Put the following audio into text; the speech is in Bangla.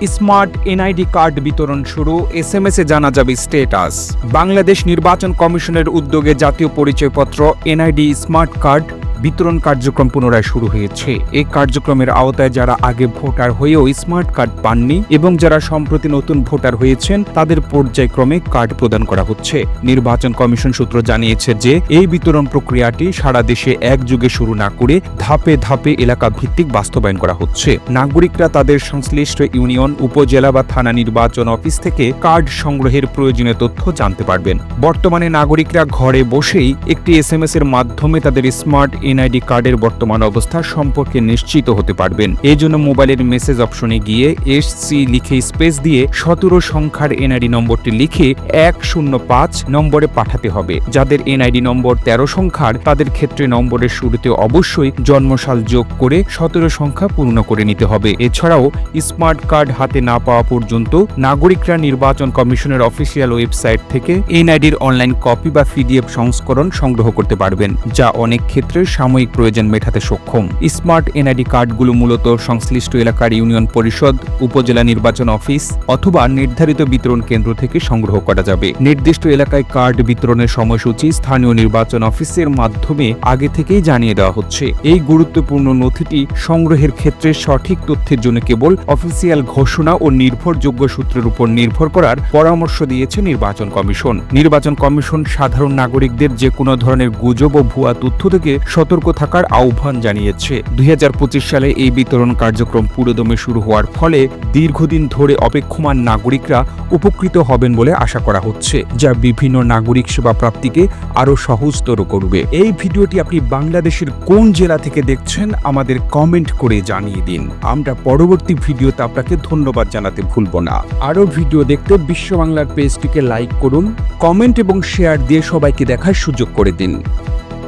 স্মার্ট এনআইডি কার্ড বিতরণ শুরু এস এম এসে জানা যাবে স্টেটাস বাংলাদেশ নির্বাচন কমিশনের উদ্যোগে জাতীয় পরিচয়পত্র, এনআইডি, স্মার্ট কার্ড বিতরণ কার্যক্রম পুনরায় শুরু হয়েছে। এই কার্যক্রমের আওতায় যারা আগে ভোটার হয়েও স্মার্ট কার্ড পাননি এবং যারা সম্প্রতি নতুন ভোটার হয়েছেন, তাদের পর্যায়ক্রমে কার্ড প্রদান করা হচ্ছে। নির্বাচন কমিশন সূত্র জানিয়েছে যে, এই বিতরণ প্রক্রিয়াটি সারা দেশে একযুগে শুরু না করে ধাপে ধাপে এলাকা ভিত্তিক বাস্তবায়ন করা হচ্ছে। নাগরিকরা তাদের সংশ্লিষ্ট ইউনিয়ন, উপজেলা বা থানা নির্বাচন অফিস থেকে কার্ড সংগ্রহের প্রয়োজনীয় তথ্য জানতে পারবেন। বর্তমানে নাগরিকরা ঘরে বসেই একটি এস এর মাধ্যমে তাদের স্মার্ট এনআইডি কার্ডের বর্তমান অবস্থা সম্পর্কে নিশ্চিত হতে পারবেন। এই জন্য মোবাইলের মেসেজ অপশনে গিয়ে এস সি লিখে স্পেস দিয়ে সতেরো সংখ্যার এনআইডি নম্বরটি লিখে এক শূন্য পাঁচ নম্বরে পাঠাতে হবে। যাদের এনআইডি নম্বর তেরো সংখ্যার, তাদের ক্ষেত্রে নম্বরের শুরুতে অবশ্যই জন্মসাল যোগ করে সতেরো সংখ্যা পূর্ণ করে নিতে হবে। এছাড়াও স্মার্ট কার্ড হাতে না পাওয়া পর্যন্ত নাগরিকরা নির্বাচন কমিশনের অফিসিয়াল ওয়েবসাইট থেকে এনআইডির অনলাইন কপি বা পিডিএফ সংস্করণ সংগ্রহ করতে পারবেন, যা অনেক ক্ষেত্রে সাময়িক প্রয়োজন মেটাতে সক্ষম। স্মার্ট এনআইডি কার্ডগুলো মূলত সংশ্লিষ্ট এলাকার ইউনিয়ন পরিষদ, উপজেলা নির্বাচন অফিস অথবা নির্ধারিত বিতরণ কেন্দ্র থেকে সংগ্রহ করা যাবে। নির্দিষ্ট এলাকায় কার্ড বিতরণের সময়সূচি স্থানীয় নির্বাচন অফিসের মাধ্যমে আগে থেকেই জানিয়ে দেওয়া হচ্ছে। এই গুরুত্বপূর্ণ নথিটি সংগ্রহের ক্ষেত্রে সঠিক তথ্যের জন্য কেবল অফিসিয়াল ঘোষণা ও নির্ভরযোগ্য সূত্রের উপর নির্ভর করার পরামর্শ দিয়েছে নির্বাচন কমিশন। নির্বাচন কমিশন সাধারণ নাগরিকদের যে কোনো ধরনের গুজব ও ভুয়া তথ্য থেকে সতর্ক থাকার আহ্বান জানিয়েছে। দুই হাজার পঁচিশ সালে এই বিতরণ কার্যক্রম পুরোদমে শুরু হওয়ার ফলে দীর্ঘদিন ধরে অপেক্ষমান নাগরিকরা উপকৃত হবেন বলে আশা করা হচ্ছে, যা বিভিন্ন নাগরিক সেবা প্রাপ্তিকে আরও সহজতর করবে। এই ভিডিওটি আপনি বাংলাদেশের কোন জেলা থেকে দেখছেন, আমাদের কমেন্ট করে জানিয়ে দিন। আমরা পরবর্তী ভিডিওতে আপনাকে ধন্যবাদ জানাতে ভুলব না। আরও ভিডিও দেখতে বিশ্ব বাংলার পেজটিকে লাইক করুন, কমেন্ট এবং শেয়ার দিয়ে সবাইকে দেখার সুযোগ করে দিন।